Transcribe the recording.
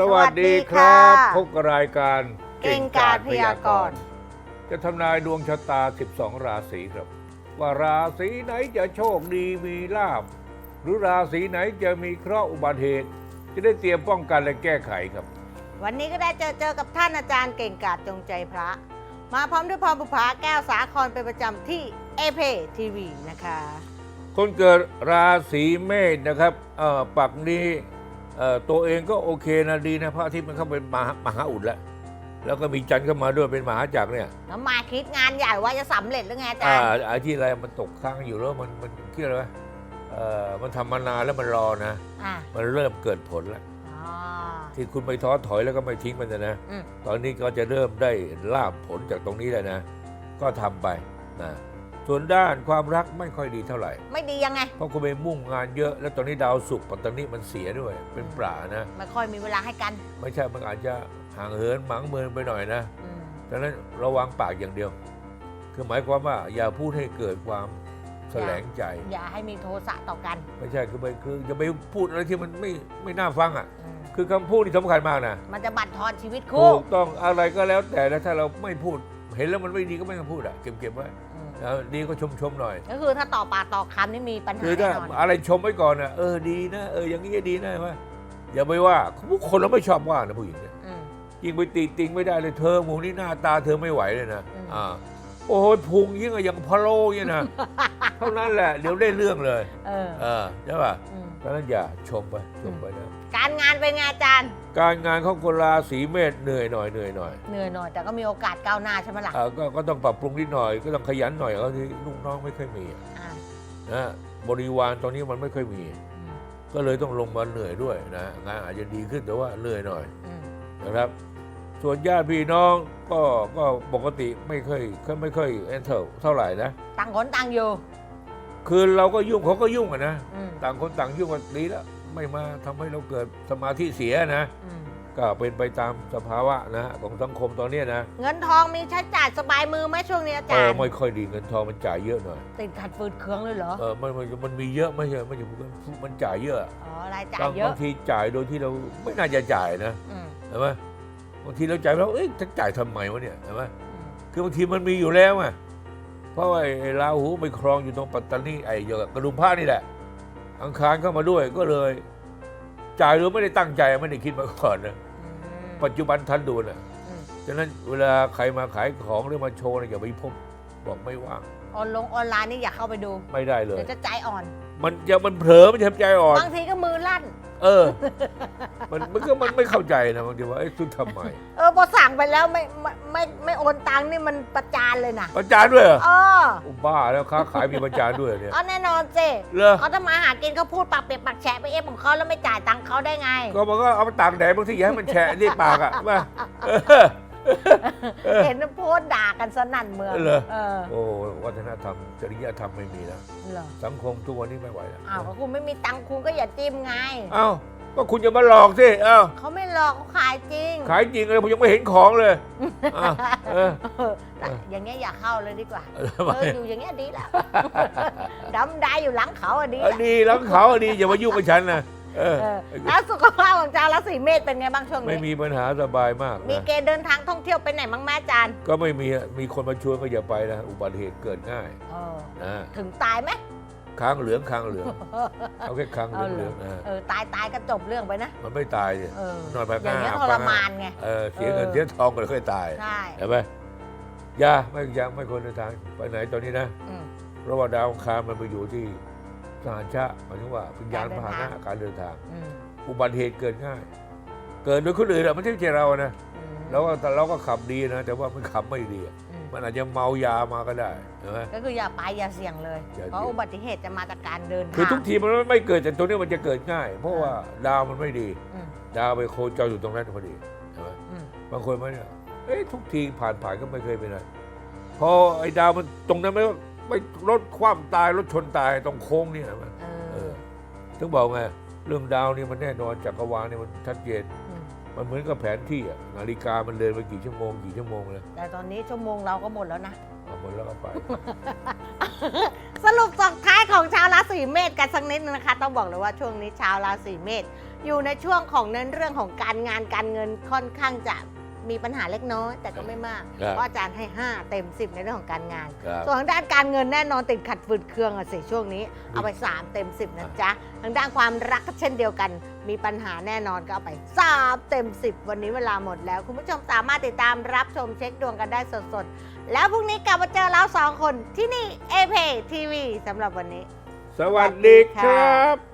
สวัสดีครับ พบกับรายการเก่งกาจพยากรณ์ จะทำนายดวงชะตา 12 ราศีครับ ว่าราศีไหนจะโชคดีมีลาบ หรือราศีไหนจะมีเคราะห์อุบัติเหตุ จะได้เตรียมป้องกันและแก้ไขครับ วันนี้ก็ได้เจอเจอกับท่านอาจารย์เก่งกาจจงใจพระ มาพร้อมด้วยพรบุภาแก้วสาครเป็นประจำที่เอเพทีวีนะคะ คนเกิดราศีเมษนะครับเอ่อปักนี้เอ่อ ตัวเองก็โอเคนะดีนะพระอาทิตย์มันเข้าเป็นมหามหาอุดแล้วแล้วก็มีจันทร์เข้ามาด้วยเป็นมหาจักรเนี่ยแล้วมาคิดงานใหญ่ว่าจะสำเร็จหรือไงอาจาอ่ารย์ไอ้ที่อะไรมันตกค้างอยู่แล้วมันมันคิดอะไรวะเอ่อมันทำมานานแล้วมันรอนะ อะมันเริ่มเกิดผลแล้ว อ๋อ ที่คุณไปท้อถอยแล้วก็ไม่ทิ้งมันนะนะอืม ตอนนี้ก็จะเริ่มได้ลาบผลจากตรงนี้แล้วนะ ก็ทำไปนะ ส่วนด้านความรักไม่ค่อยดีเท่าไหร่ ไม่ดียังไง เพราะคุณไปมุ่งงานเยอะ แล้วตอนนี้ดาวศุกร์ปัตตานีมันเสียด้วย เป็นปรานะ ไม่ค่อยมีเวลาให้กันไม่ใช่มันอาจจะห่างเหินหมางเมินไปหน่อยนะอืมดังนั้นระวังปากอย่างเดียว คือหมายความว่าอย่าพูดให้เกิดความแสลงใจ อย่าให้มีโทสะต่อกันไม่ใช่คือไปคือจะไปพูดอะไรที่มันไม่ไม่น่าฟังอะ อืมคือคำพูดที่สำคัญมากนะ มันจะบั่นทอนชีวิตถูคู่กต้องอะไรก็แล้วแต่นะถ้าเราไม่พูด เห็นแล้วมันไม่ดีก็ไม่ต้องพูดอะเก็บเก็บไว้อืม แล้วดีก็ชมชมหน่อย ก็คือถ้าต่อปากต่อคำนี่มีปัญหาคือถ้าแน่นอนอะไรชมไว้ก่อนนะเออดีนะเอออย่างนี้ดีนะว่าอย่าไปว่าผู้คนเราไม่ชอบว่านะผู้หญิงเนี่ยอืม ยิ่งไปติติงไม่ได้เลยเธอหมูนี่หน้าตาเธอไม่ไหวเลยนะอืม อ่า โอ้ยพุงยิ่งกับอย่างพะโล้เนี่ยนะ เท่านั้นแหละเดี๋ยวได้เรื่องเลยเออเออใช่ป่ะอืมดังนั้นอย่าชมไปชมไปนะการงานเป็นไงอาจารย์ การงานของคนราศีเมษเหนื่อยหน่อยเหนื่อยหน่อยเหนื่อยหน่อยแต่ก็มีโอกาสก้าวหน้าใช่ไหมล่ะเอ่อก็ก็ต้องปรับปรุงนิดหน่อย ก็ต้องขยันหน่อยเขาที่ลูกน้องไม่ค่อยมีอะอ่านะบริวารตอนนี้มันไม่ค่อยมี อืมก็เลยต้องลงมาเหนื่อยด้วยนะงานอาจจะดีขึ้นแต่ว่าเหนื่อยหน่อยอืมนะครับ ส่วนญาติพี่น้องก็ก็ปกติไม่ค่อยไม่ค่อยเอนเทอเท่าไหร่นะ ต่างคนต่างอยู่ คือเราก็ยุ่งเขาก็ยุ่งอะนะอืมต่างคนต่างยุ่งกันดีแล้วไม่มาทำให้เราเกิดสมาธิเสียนะ อืมก็เป็นไปตามสภาวะนะของสังคมตอนเนี้ยนะเงินทองมีใช้จ่ายสบายมือไหมช่วงนี้อาเอจารอย์ ไม่ค่อยดีเงินทองมันจ่ายเยอะหน่อยติดขัดฟืดเคืองเลยเหรอ เออมันมันมันมีเยอะไม่ใช่ไม่ใช่มันจ่ายเยอะอ๋อรายจ่ายบางเยอะบางทีจ่ายโดยที่เราไม่น่าจะจ่ายนะอืมเห็นไหมบางทีเราจ่ายแล้วเอ๊ะจะจ่ายทำไมวะเนี่ยเห็นไหมอืมคือบางทีมันมีอยู่แล้วไงเพราะว่าไอ้ราหูไปครองอยู่ตรงปัตตานีไอ้เกี่ยวกับกระดุมผ้านี่แหละ อังคารเข้ามาด้วยก็เลย จ่ายโดยไม่ได้ตั้งใจไม่ได้คิดมาก่อนนะอืมปัจจุบันทันด่วนอะอืมฉะนั้นเวลาใครมาขายของหรือมาโชว์เนี่ยอย่าไปพบบอกไม่ว่างออนลงออนไลน์นี่อย่าเข้าไปดู ไม่ได้เลยเดี๋ยวจะใจอ่อน มันจะมันเผลอมันจะใจอ่อน บางทีก็มือลั่น เออ มันมันก็มันไม่เข้าใจนะบางทีว่าเอ้ยทุกทำไมเออพอสั่งไปแล้วไม่ไม่ไม่ไม่โอนตังค์นี่มันประจานเลยนะประจานด้วยเหรอเอออุบ้าแล้วค้าขายมีประจานด้วยเนี่ย เอาแน่นอนสิเหรอ เขาทำมาหากินเขาพูดปากเปียกปากแฉะไปเอฟของเขาแล้วไม่จ่ายตังค์เขาได้ไง ก็มันก็เอามาตากแดดบางทีอย่าให้มันแฉะที่ปากอะว่าเออ เออเห็นโพสต์ด่ากันสนั่นเมืองเหรอ เออโอ้วัฒนธรรมจริยธรรมไม่มีแล้วเหรอสังคมทุกวันนี้ไม่ไหวแล้วอ้าวก็คุณไม่มีตังค์คุณก็อย่าจิ้มไง เอ้าก็คุณจะมาหลอกสิเอ้าเขาไม่หลอกเขาขายจริง ขายจริงเลยผมยังไม่เห็นของเลยอ้าวเออ เออแต่อย่างเงี้ยอย่าเข้าเลยดีกว่าเออทำไม เอออยู่อย่างเงี้ยดีแล้ว ดำได้อยู่หลังเขาอะดีเออแล้วดีแล้วเขาอะดีอย่ามายุ่งกับฉันนะ เออ เออแล้วสุขภาพของจารย์ราศีเมษเป็นไงบ้างช่วงไม่นี้มีปัญหาสบายมากมีนะเกณฑ์เดินทางท่องเที่ยวไปไหนบ้างแม่อาจารย์ก็ไม่มีอะมีคนมาชวนก็อย่าไปนะ อุบัติเหตุเกิดง่ายเออนะถึงตายไหม ค้างเหลืองค้างเหลืองเอาแค่ค้างเหลืองเอาเหเหรลือองนะเออตายตายก็จบเรื่องไปนะมันไม่ตายเนี่ย เออนอนไปอย่างเงี้ยข้างหน้าทรมานไง เออเสียเงินเออ เสียทองก็เลยค่อยตายใช่เห็นไหมอยาไม่ยังไม่ควรเดินทางไปไหนตอนนี้นะอืมเพราะว่าดาวอังคารมันไปอยู่ที่ สหชาหมายถึงว่าเป็นยานการเดิพานหทานะงการเดินทางอืมอุบัติเหตุเกิดง่าย เกิดโดยคนอื่นอะไม่ใช่แค่เรานะอืมแล้วก็แต่เราก็ขับดีนะ แต่ว่ามันขับไม่ดีอะอืมมันอาจจะเมายามาก็ได้เห็นไหมก็คืออย่าไปอย่าเสี่ยงเลยอย่าเพราะเสี่ยงอุบัติเหตุจะมาจากการเดินทางคือทุกทีมันไม่เกิดแต่ตัวนี้มันจะเกิดง่าย เพราะว่าดาวมันไม่ดีอืมดาวไปโคจรอยู่ตรงนั้นพอดีเห็นไหมอืมบางคนมันเนี่ยเอ๊ะทุกทีผ่านผ่านก็ไม่เคยเป็นไรพอไอ้ดาวมันตรงนั้นไม่ ไม่รถคว่ำตายรถชนตายตรงโค้งเนี่ยเห็นไหมเอเอออถึงบอกไงเรื่องดาวนี่มันแน่นอนจักรวาลนี่มันชัดเจนมมันเหมือนกับแผนที่อะนาฬิกามันเดินไปกี่ชั่วโมงกี่ชั่วโมงเลยแต่ตอนนี้ชั่วโมงเราก็หมดแล้วนะเอาหมดแล้วก็ไป สรุปส่งท้ายของชาวราศีเมษกันสักนิดนึงนะคะ ต้องบอกเลยว่าช่วงนี้ชาวราศีเมษอยู่ในช่วงของเน้นเรื่องของการงานการเงินค่อนข้างจะ มีปัญหาเล็กน้อยแต่ก็ไม่มาก ครับเพราะอาจารย์ให้ 5 เต็ม 10 ในเรื่องของการงาน ครับส่วนทางด้านการเงินแน่นอนติดขัดฝืดเคืองอะสิช่วงนี้ เอาไป 3 เต็ม 10 นะจ๊ะ ทางด้านความรักก็เช่นเดียวกัน มีปัญหาแน่นอนก็เอาไป 3 เต็ม 10 วันนี้เวลาหมดแล้ว คุณผู้ชมสามารถติดตามรับชมเช็คดวงกันได้สดๆ แล้วพรุ่งนี้กลับมาเจอเราสองคนที่นี่เอเพทีวีสำหรับวันนี้ สวัสดีครับ